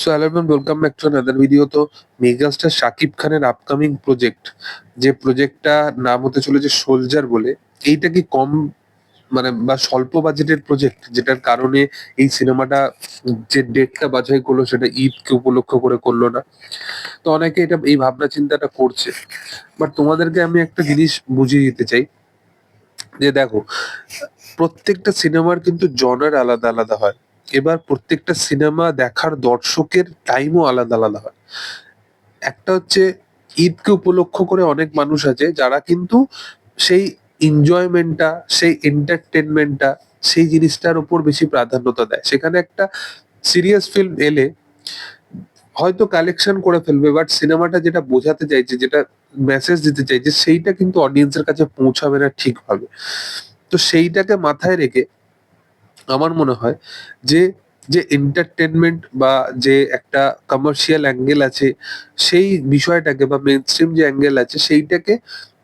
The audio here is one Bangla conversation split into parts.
So hello everyone welcome back to another video তো মেগাস্টার শাকিব খানের আপকামিং প্রজেক্ট যে প্রজেক্টটা নাম হতে চলেছে সোলজার বলে, এইটা কি কম মানে বা স্বল্প বাজেটের প্রজেক্ট যেটার কারণে এই সিনেমাটা যে ডেটটা বাছাই করল, সেটা ঈদকে উপলক্ষ করে করল না। তো অনেকে এটা, এই ভাবনা চিন্তাটা করছে। বাট তোমাদেরকে আমি একটা জিনিস বুঝিয়ে দিতে চাই, যে দেখো, প্রত্যেকটা সিনেমার কিন্তু জনার আলাদা আলাদা হয়। এবার প্রত্যেকটা সিনেমা দেখার দর্শকের টাইমও আলাদা আলাদা হয়। একটা হচ্ছে ঈদকে উপলক্ষ করে অনেক মানুষ আছে যারা কিন্তু সেই এনজয়মেন্টটা সেই এন্টারটেনমেন্টটা সেই জিনিসটার উপর বেশি প্রাধান্যতা দেয়। সেখানে একটা সিরিয়াস ফিল্ম এলে হয়তো কালেকশন করে ফেলবে বাট সিনেমাটা যেটা বোঝাতে চাইছে, যেটা মেসেজ দিতে চাইছে, সেইটা কিন্তু অডিয়েন্সের কাছে পৌঁছাবে না ঠিকভাবে। তো সেইটাকে মাথায় রেখে আমার মনে হয় যে যে এন্টারটেনমেন্ট বা যে একটা কমার্শিয়াল অ্যাঙ্গেল আছে, সেই বিষয়টাকে বা মেন স্ট্রিম যে অ্যাঙ্গেল আছে, সেইটাকে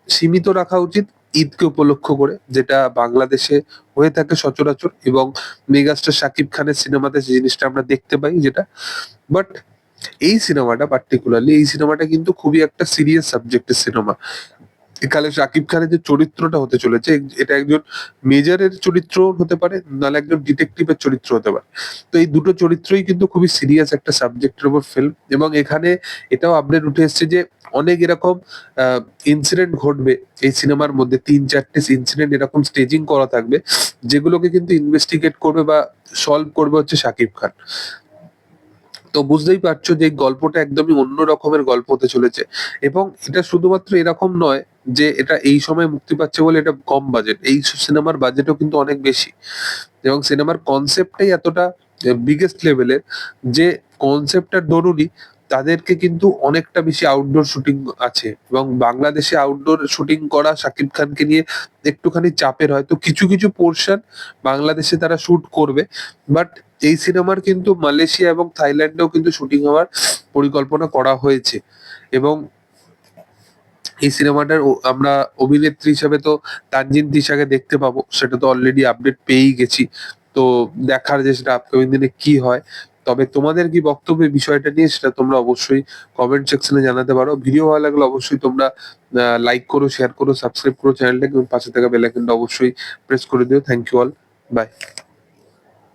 সীমিত রাখা উচিত ঈদকে উপলক্ষ করে, যেটা বাংলাদেশে হয়ে থাকে সচরাচর এবং মেগাস্টার শাকিব খানের সিনেমাতে যে জিনিসটা আমরা দেখতে পাই যেটা বাট এই সিনেমাটা পার্টিকুলারলি এই সিনেমাটা কিন্তু খুবই একটা সিরিয়াস সাবজেক্টের সিনেমা এখানে শাকিব খানের যে চরিত্রটা হতে চলেছে এটা একজন মেজরের চরিত্র হতে পারে, নাহলে একজন ডিটেকটিভের চরিত্র হতে পারে। তো এই দুটো চরিত্রই কিন্তু খুবই সিরিয়াস একটা সাবজেক্টের উপর ফিল্ম এবং এখানে এটাও আপডেট উঠে এসেছে যে অনেক এরকম ইনসিডেন্ট ঘটবে এই সিনেমার মধ্যে, তিন চারটে ইনসিডেন্ট এরকম স্টেজিং করা থাকবে, যেগুলোকে কিন্তু ইনভেস্টিগেট করবে বা সলভ করবে হচ্ছে শাকিব খান। তো বুঝতেই পারছ যে গল্পটা একদমই অন্য রকমের গল্প হতে চলেছে। এবং এটা শুধুমাত্র এরকম নয় যে এটা এই সময় মুক্তি পাচ্ছে বলে এটা কম বাজেট এই সিনেমার বাজেটও কিন্তু অনেক বেশি। এবং সিনেমার কনসেপ্টটাই এতটা বিগেস্ট লেভেলের যে কনসেপ্টটা দরুনই তাদেরকে কিন্তু অনেকটা বেশি আউটডোর শুটিং আছে এবং বাংলাদেশে আউটডোর শুটিং করা শাকিব খানকে নিয়ে একটুখানি চাপের হয় তো কিছু কিছু পোর্শন বাংলাদেশে তারা শুট করবে। বাট এই সিনেমার কিন্তু মালয়েশিয়া এবং থাইল্যান্ডেও কিন্তু শুটিং হওয়ার পরিকল্পনা করা হয়েছে। এবং এই সিনেমাটার আমরা অভিনেত্রী হিসাবে তো তানজিন তিশাকে দেখতে পাবো, সেটা তো অলরেডি আপডেট পেয়েই গেছি। তো দেখার যে সেটা আপকামিং দিনে কি হয় তবে তোমাদের কি বক্তব্য বিষয়টা নিয়ে সেটা তোমরা অবশ্যই কমেন্ট সেকশনে জানাতে পারো। ভিডিও ভালো লাগলে অবশ্যই তোমরা লাইক করো শেয়ার করো সাবস্ক্রাইব করো চ্যানেলটাকে এবং পাশে থাকা বেলাইকনটা অবশ্যই প্রেস করে দিও। Thank you all by